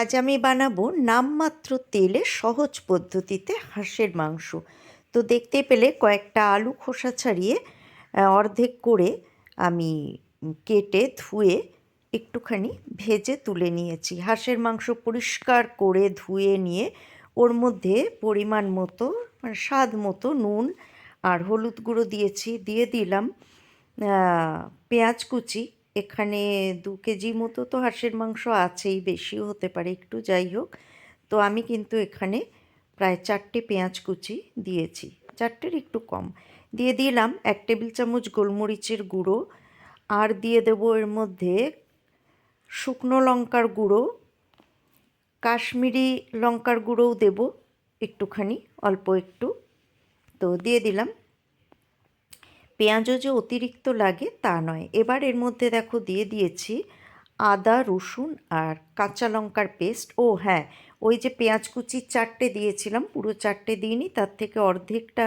আজ আমি বানাবো নামমাত্র তেলে সহজ পদ্ধতিতে হাঁসের মাংস। তো দেখতে পেলে কয়েকটা আলু খোসা ছাড়িয়ে অর্ধেক করে আমি কেটে ধুয়ে একটুখানি ভেজে তুলে নিয়েছি। হাঁসের মাংস পরিষ্কার করে ধুয়ে নিয়ে ওর মধ্যে পরিমাণ মতো মানে স্বাদ মতো নুন আর হলুদ গুঁড়ো দিয়েছি। দিয়ে দিলাম পেঁয়াজ কুচি। এখানে দু কেজি মতো তো হাঁসের মাংস আছেই, বেশিও হতে পারে, একটু যাই হোক। তো আমি কিন্তু এখানে প্রায় চারটে পেঁয়াজ কুচি দিয়েছি, চারটের একটু কম। দিয়ে দিলাম এক টেবিল চামচ গোলমরিচের গুঁড়ো, আর দিয়ে দেবো এর মধ্যে শুকনো লঙ্কার গুঁড়ো, কাশ্মীরি লঙ্কার গুঁড়োও দেব একটুখানি, অল্প একটু। তো দিয়ে দিলাম পেঁয়াজও যে অতিরিক্ত লাগে তা নয়। এবার এর মধ্যে দেখো দিয়ে দিয়েছি আদা, রসুন আর কাঁচা লঙ্কার পেস্ট। ও হ্যাঁ ওই যে পেঁয়াজ কুচি চারটে দিয়েছিলাম, পুরো চারটে দিইনি, তার থেকে অর্ধেকটা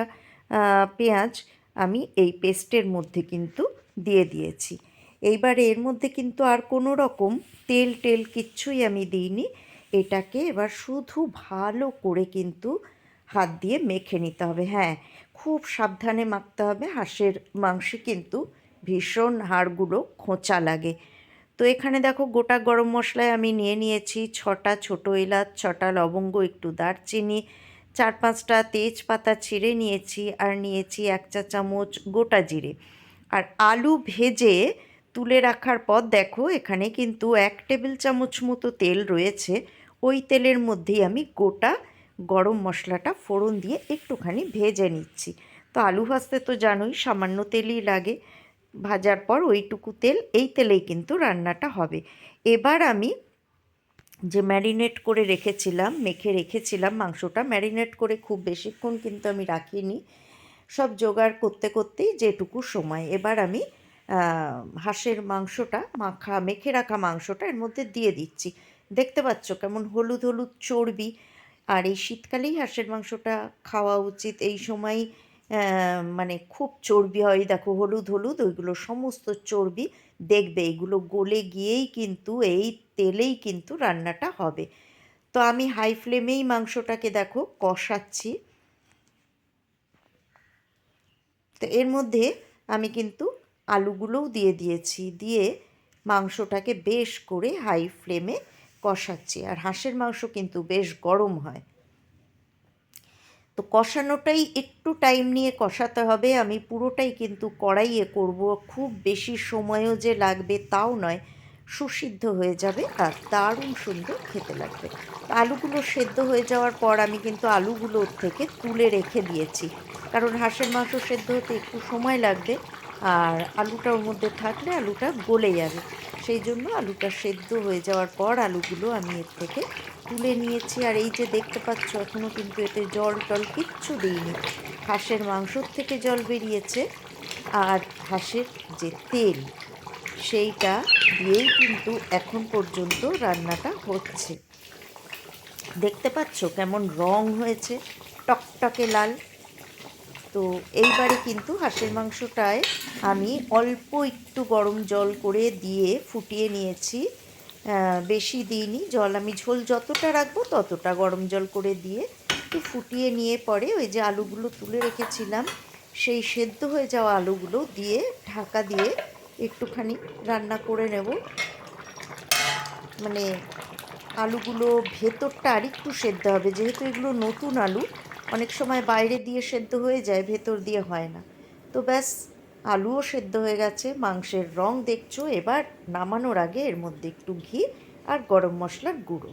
পেঁয়াজ আমি এই পেস্টের মধ্যে কিন্তু দিয়ে দিয়েছি। এইবারে এর মধ্যে কিন্তু আর কোনো রকম তেল টেল কিচ্ছুই আমি দিইনি। এটাকে এবার শুধু ভালো করে কিন্তু হাত দিয়ে মেখে নিতে হবে হ্যাঁ। খুব সাবধানে মাখতে হবে, হাঁসের মাংসে কিন্তু ভীষণ হাড়গুলো খোঁচা লাগে। তো এখানে দেখো গোটা গরম মশলায় আমি নিয়ে নিয়েছি ছটা ছোটো এলাচ, ছটা লবঙ্গ, একটু দারচিনি, চার পাঁচটা তেজপাতা ছিঁড়ে নিয়েছি আর নিয়েছি এক চা চামচ গোটা জিরে। আর আলু ভেজে তুলে রাখার পর দেখো এখানে কিন্তু এক টেবিল চামচ মতো তেল রয়েছে, ওই তেলের মধ্যেই আমি গোটা গরম মশলাটা ফোড়ন দিয়ে একটুখানি ভেজে নিচ্ছি। তো আলু ভাজতে তো জানোই, সামান্য তেলই লাগে। ভাজার পর ওইটুকু তেল, এই তেলেই কিন্তু রান্নাটা হবে। এবার আমি যে ম্যারিনেট করে রেখেছিলাম, মেখে রেখেছিলাম মাংসটা, ম্যারিনেট করে খুব বেশিক্ষণ কিন্তু আমি রাখিনি। সব জোগাড় করতে করতেই যেটুকু সময়। এবার আমি হাঁসের মাংসটা, মাখা, মেখে রাখা মাংসটা এর মধ্যে দিয়ে দিচ্ছি। দেখতে পাচ্ছ কেমন হলুদ হলুদ চর্বি। আর এই শীতকালেই হাঁসের মাংসটা খাওয়া উচিত। এই সময় মানে খুব চর্বি হয়। দেখো, হলুদ হলুদ, ওইগুলো সমস্ত চর্বি দেখবে। এইগুলো গলে গিয়েই কিন্তু, এই তেলেই কিন্তু রান্নাটা হবে। তো আমি হাই ফ্লেমেই মাংসটাকে দেখো কষাচ্ছি। তো এর মধ্যে আমি কিন্তু আলুগুলোও দিয়ে দিয়েছি। দিয়ে মাংসটাকে বেশ করে হাই ফ্লেমে কষাচ্ছি। আর হাঁসের মাংস কিন্তু বেশ গরম হয়। তো কষানোটাই একটু টাইম নিয়ে কষাতে হবে। আমি পুরোটাই কিন্তু কড়াইয়ে করব। খুব বেশি সময়ও যে লাগবে তাও নয়, সুসিদ্ধ হয়ে যাবে আর দারুণ সুন্দর খেতে লাগবে। আলুগুলো সেদ্ধ হয়ে যাওয়ার পর আমি কিন্তু আলুগুলো থেকে তুলে রেখে দিয়েছি। কারণ হাঁসের মাংস সেদ্ধ হতে একটু সময় লাগবে। আর আলুটা ওর মধ্যে থাকলে আলুটা গলে যাবে। সেই জন্য আলুটা সেদ্ধ হয়ে যাওয়ার পর আলুগুলো আমি এর থেকে তুলে নিয়েছি। আর এই যে দেখতে পাচ্ছ এখনও কিন্তু এতে জল টল কিচ্ছু দিইনি। হাঁসের মাংসর থেকে জল বেরিয়েছে। আর হাঁসের যে তেল, সেইটা দিয়েই কিন্তু এখন পর্যন্ত রান্নাটা হচ্ছে। দেখতে পাচ্ছ কেমন রং হয়েছে, টকটকে লাল। তো এইবারে কিন্তু হাঁসের মাংসটায় আমি অল্প একটু গরম জল করে দিয়ে ফুটিয়ে নিয়েছি। বেশি দিইনি। জল আমি ঝোল যতটা রাখব ততটা গরম জল করে দিয়ে একটু ফুটিয়ে নিয়ে পরে ওই যে আলুগুলো তুলে রেখেছিলাম, সেই সেদ্ধ হয়ে যাওয়া আলুগুলো দিয়ে ঢাকা দিয়ে একটুখানি রান্না করে নেব। মানে আলুগুলো ভেতরটা আরেকটু সেদ্ধ হবে, যেহেতু এগুলো নতুন আলু অনেক সময় বাইরে দিয়ে সেদ্ধ হয়ে যায়, ভেতর দিয়ে হয় না। তো ব্যাস, আলুও সেদ্ধ হয়ে গেছে, মাংসের রং দেখছ, এবার নামানোর আগে এর মধ্যে একটু ঘি আর গরম মশলার গুঁড়ো।